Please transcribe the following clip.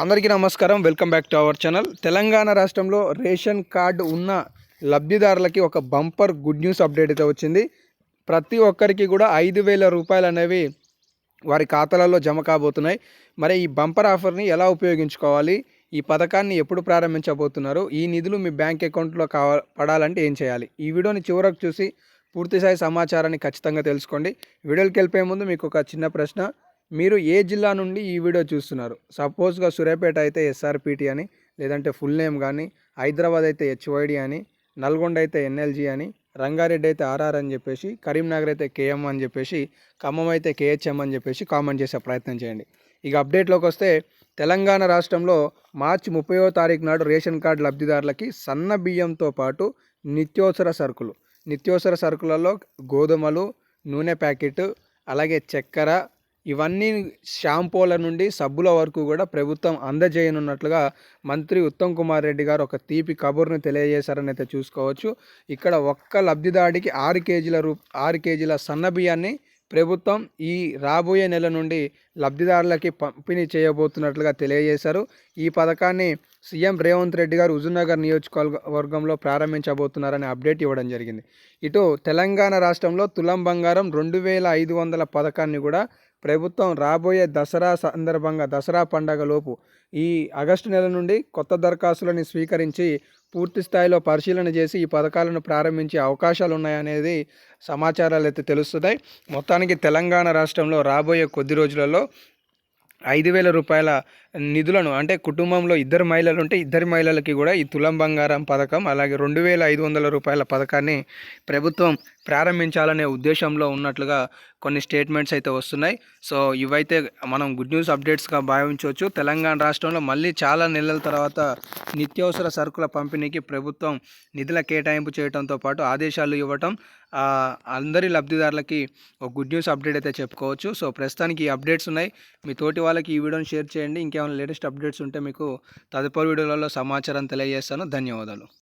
అందరికీ నమస్కారం. Welcome back to our channel. Telangana రాష్ట్రంలో రేషన్ కార్డు ఉన్న లబ్ధిదారులకి ఒక బంపర్ గుడ్ న్యూస్ అప్డేట్ అయితే వచ్చింది. ప్రతి ఒక్కరికి కూడా ఐదు వేల రూపాయలు అనేవి వారి ఖాతాలలో జమ కాబోతున్నాయి. మరి ఈ బంపర్ ఆఫర్ని ఎలా ఉపయోగించుకోవాలి? ఈ పథకాన్ని ఎప్పుడు ప్రారంభించబోతున్నారు? ఈ నిధులు మీ బ్యాంక్ అకౌంట్లో కావ పడాలంటే ఏం చేయాలి? ఈ వీడియోని చివరకు చూసి పూర్తిస్థాయి సమాచారాన్ని ఖచ్చితంగా తెలుసుకోండి. వీడియోకి వెళ్ళిపోయే ముందు మీకు ఒక చిన్న ప్రశ్న. మీరు ఏ జిల్లా నుండి ఈ వీడియో చూస్తున్నారు? సపోజ్గా సూర్యాపేట అయితే ఎస్ఆర్పిటి అని లేదంటే ఫుల్ నేమ్ కానీ హైదరాబాద్ అయితే హెచ్వైడి అని నల్గొండ అయితే ఎన్ఎల్జీ అని రంగారెడ్డి అయితే ఆర్ఆర్ అని చెప్పేసి కరీంనగర్ అయితే కేఎం అని చెప్పేసి ఖమ్మం అయితే కేహెచ్ఎం అని చెప్పేసి కామెంట్ చేసే ప్రయత్నం చేయండి. ఇక అప్డేట్లోకి వస్తే తెలంగాణ రాష్ట్రంలో మార్చి ముప్పైవ తారీఖు నాడు రేషన్ కార్డు లబ్ధిదారులకి సన్న బియ్యంతో పాటు నిత్యవసర సరుకులు. నిత్యవసర సరుకులలో గోధుమలు నూనె ప్యాకెట్ అలాగే చక్కెర ఇవన్నీ షాంపూల నుండి సబ్బుల వరకు కూడా ప్రభుత్వం అందజేయనున్నట్లుగా మంత్రి ఉత్తమ్ కుమార్ రెడ్డి గారు ఒక తీపి కబుర్ను తెలియజేశారని అయితే చూసుకోవచ్చు. ఇక్కడ ఒక్క లబ్ధిదాడికి ఆరు కేజీల రూ ఆరు కేజీల సన్న బియ్యాన్ని ప్రభుత్వం ఈ రాబోయే నెల నుండి లబ్ధిదారులకి పంపిణీ చేయబోతున్నట్లుగా తెలియజేశారు. ఈ పథకాన్ని సీఎం రేవంత్ రెడ్డి గారు హుజూర్నగర్ నియోజకవర్గంలో ప్రారంభించబోతున్నారని అప్డేట్ ఇవ్వడం జరిగింది. ఇటు తెలంగాణ రాష్ట్రంలో తులం బంగారం రెండు వేల ఐదు వందల పథకాన్ని కూడా ప్రభుత్వం రాబోయే దసరా సందర్భంగా దసరా పండగలోపు ఈ ఆగస్టు నెల నుండి కొత్త దరఖాస్తులను స్వీకరించి పూర్తి స్థాయిలో పరిశీలన చేసి ఈ పథకాలను ప్రారంభించే అవకాశాలు ఉన్నాయనేది సమాచారాలు అయితే తెలుస్తున్నాయి. మొత్తానికి తెలంగాణ రాష్ట్రంలో రాబోయే కొద్ది రోజులలో ఐదు వేల రూపాయల నిధులను అంటే కుటుంబంలో ఇద్దరు మహిళలు ఉంటే ఇద్దరి మహిళలకి కూడా ఈ తులం బంగారం పథకం అలాగే రెండు వేల ఐదు వందల రూపాయల పథకాన్ని ప్రభుత్వం ప్రారంభించాలనే ఉద్దేశంలో ఉన్నట్లుగా కొన్ని స్టేట్మెంట్స్ అయితే వస్తున్నాయి. సో ఇవైతే మనం గుడ్ న్యూస్ అప్డేట్స్గా భావించవచ్చు. తెలంగాణ రాష్ట్రంలో మళ్ళీ చాలా నెలల తర్వాత నిత్యావసర సరుకుల పంపిణీకి ప్రభుత్వం నిధుల కేటాయింపు చేయడంతో పాటు ఆదేశాలు ఇవ్వటం అందరి లబ్ధిదారులకి ఒక గుడ్ న్యూస్ అప్డేట్ అయితే చెప్పుకోవచ్చు. సో ప్రస్తుతానికి ఈ అప్డేట్స్ ఉన్నాయి. మీ తోటి వాళ్ళకి ఈ వీడియోని షేర్ చేయండి. ఇంకేమైనా లేటెస్ట్ అప్డేట్స్ ఉంటే మీకు తదుపరి వీడియోలలో సమాచారం తెలియజేస్తాను. ధన్యవాదాలు.